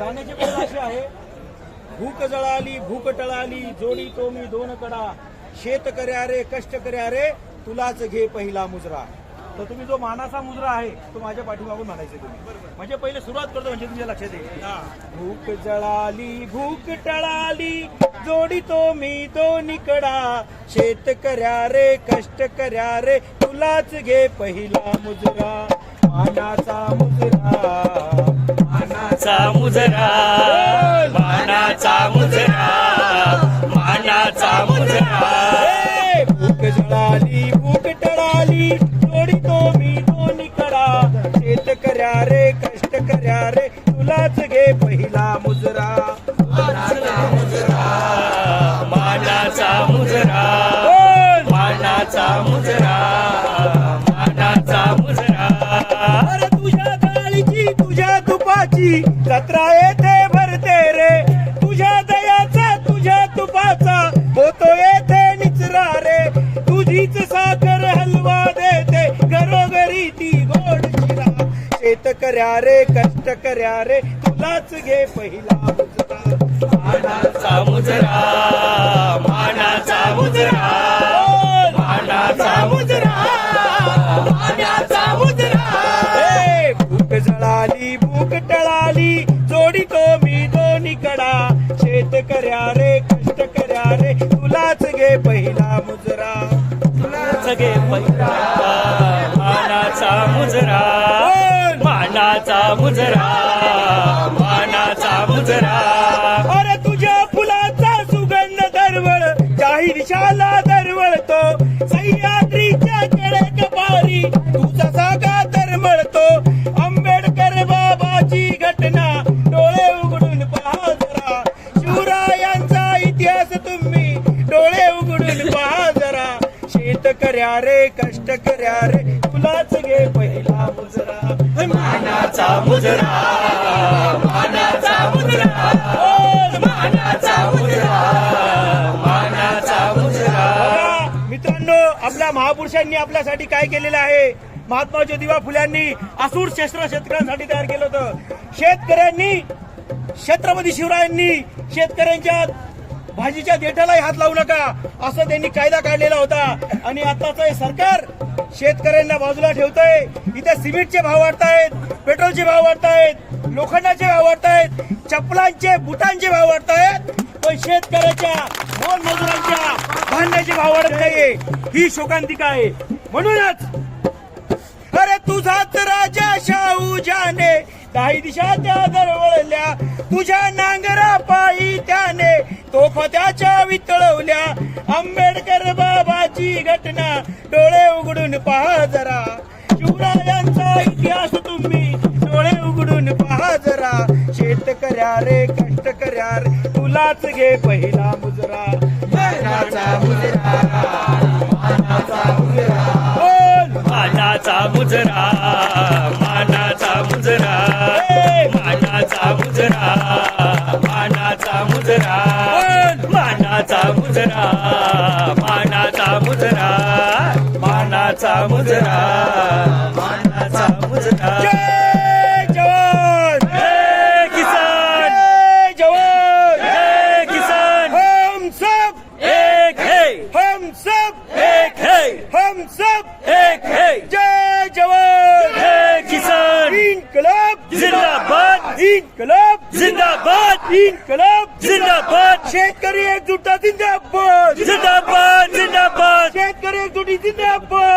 गाण्याची बोल अशी आहे. भूक जळाली भूक टळाली जोडी तो मी दोन कडा. शेत कर्या रे कष्ट कर्या रे तुलाच घे पहिला मुजरा. तर तुम्ही जो मानाचा मुजरा आहे तो माझ्या पाठीमागून म्हणायचे तुम्ही. म्हणजे पहिले सुरुवात करतो म्हणजे तुमच्या लक्षात येईल. भूक जळाली भूक टळाली जोडी तो मी दोन्ही कडा. शेत कर्या रे कष्ट कर्या रे तुलाच घे पहिला मुजरा. मानाचा मुजरा. मुजरा. कर्या रे कष्ट कर्या रे तुलाच घे पहिला मुजरा मानाचा मुजरा मानाचा मुजरा बोल. मानाचा मुजरा मानाचा मुजरा. ए, भूक जळाली भूक टळाली जोडी तो मी दोन्ही कडा. शेत रे कष्ट कर्या रे तुलाच घे पहिला मुजरा. सगळे पहिला मानाचा मुजरा मानाचा मुजरा. अरे तुझ्या फुलाचा सुगंध दरवळ जाहीर शाला दरवळतो. सह्याद्रीच्या कडे पारी तुझा सागा दरवळतो आंबेडकर बाबाची घटना डोळे उघडून पहा जरा. शिवरायांचा इतिहास तुम्ही डोळे उघडून पहा जरा. शेतकऱ्या रे कष्ट रे तुलाच घे पहिला मुजरा. मानाचा मुजरा मानाचा मुजरा. मानाचा मुजरा मानाचा मुजरा. मित्रांनो आपल्या महापुरुषांनी आपल्यासाठी काय केलेलं आहे? महात्मा ज्योतिबा फुल्यांनी असूर शस्त्र शेतकऱ्यांसाठी तयार केलं होतं. शेतकऱ्यांनी छत्रपती शिवरायांनी शेतकऱ्यांच्या भाजीच्या देठालाही हात लावू नका. असं त्यांनी कायदा काढलेला होता. आणि आताचं हे सरकार शेतकऱ्यांना बाजूला ठेवतंय. इथे सिमेंटचे भाव वाढतायत पेट्रोलचे भाव वाढतायत लोखंडाचे भाव वाढतायत चपलांचे बुटांचे भाव वाढतायत. पण शेतकऱ्याच्या मोल मजुरांच्या धान्याचे भाव वाढत नाहीये. ही शोकांतिका आहे. म्हणूनच अरे तुझाच राजा शाहू जाने काही दिशा त्या दरवळल्या तुझ्या नांगरा पायी त्या तोफा वितळवल्या. आंबेडकर बाबाची घटना डोळे उघडून पहा जरा. शिवरायांचा इतिहास तुम्ही डोळे उघडून पहा जरा. शेतकऱ्या रे कष्ट कर्या रे तुलाच घे पहिला मुजरा. मानाचा मुजरा मानाचा मुजरा. मानाचा मुजरा मानाचा मुजरा मानाचा मुजरा मानाचा मुजरा. जय जवान! जय किसान! जय जवान! जय किसान! हम सब! एक है। हम सब! एक है। हम सब! एक है। जय जवान! जय किसान! इनकलाब जिंदाबाद इनकलाब जिंदाबाद शेतकरी एकजुटा जिंदाबाद जिंदाबाद जिंदाबाद शेतकरी एकजुटी जिंदाबाद